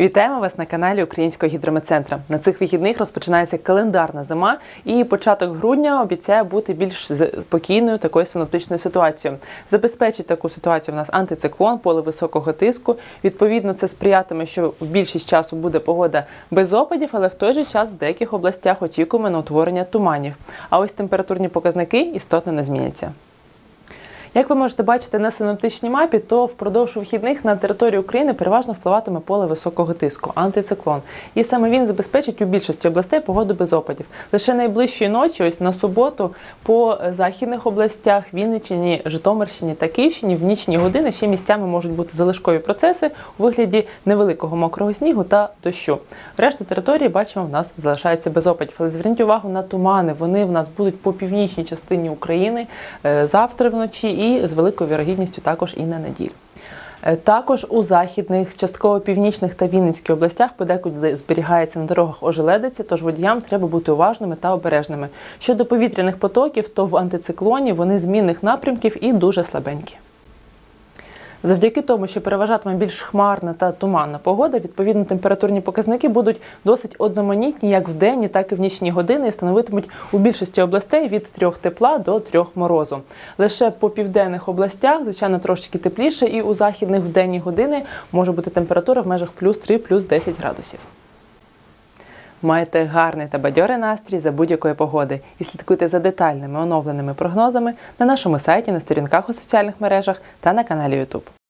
Вітаємо вас на каналі Українського гідрометцентра. На цих вихідних розпочинається календарна зима, і початок грудня обіцяє бути більш спокійною такою синоптичною ситуацією. Забезпечить таку ситуацію в нас антициклон, поле високого тиску. Відповідно, це сприятиме, що більшість часу буде погода без опадів, але в той же час в деяких областях очікуємо на утворення туманів. А ось температурні показники істотно не зміняться. Як ви можете бачити на синоптичній мапі, то впродовж вихідних на території України переважно впливатиме поле високого тиску, антициклон. І саме він забезпечить у більшості областей погоду без опадів. Лише найближчої ночі, ось на суботу, по західних областях, Вінниччині, Житомирщині та Київщині в нічні години ще місцями можуть бути залишкові процеси у вигляді невеликого мокрого снігу та дощу. Решта території бачимо, в нас залишається без опадів. Але зверніть увагу на тумани. Вони в нас будуть по північній частині України е, завтра вночі і з великою вірогідністю також і на неділю. Е, Також у західних, частково північних та Вінницьких областях подекуди зберігається на дорогах ожеледиця, тож водіям треба бути уважними та обережними. Щодо повітряних потоків, то в антициклоні вони змінних напрямків і дуже слабенькі. Завдяки тому, що переважатиме більш хмарна та туманна погода, відповідно температурні показники будуть досить одноманітні як в денні, так і в нічні години і становитимуть у більшості областей від трьох тепла до трьох морозу. Лише по південних областях, звичайно, трошечки тепліше, і у західних в денні години може бути температура в межах плюс 3, плюс 10 градусів. Маєте гарний та бадьорий настрій за будь-якої погоди і слідкуйте за детальними оновленими прогнозами на нашому сайті, на сторінках у соціальних мережах та на каналі YouTube.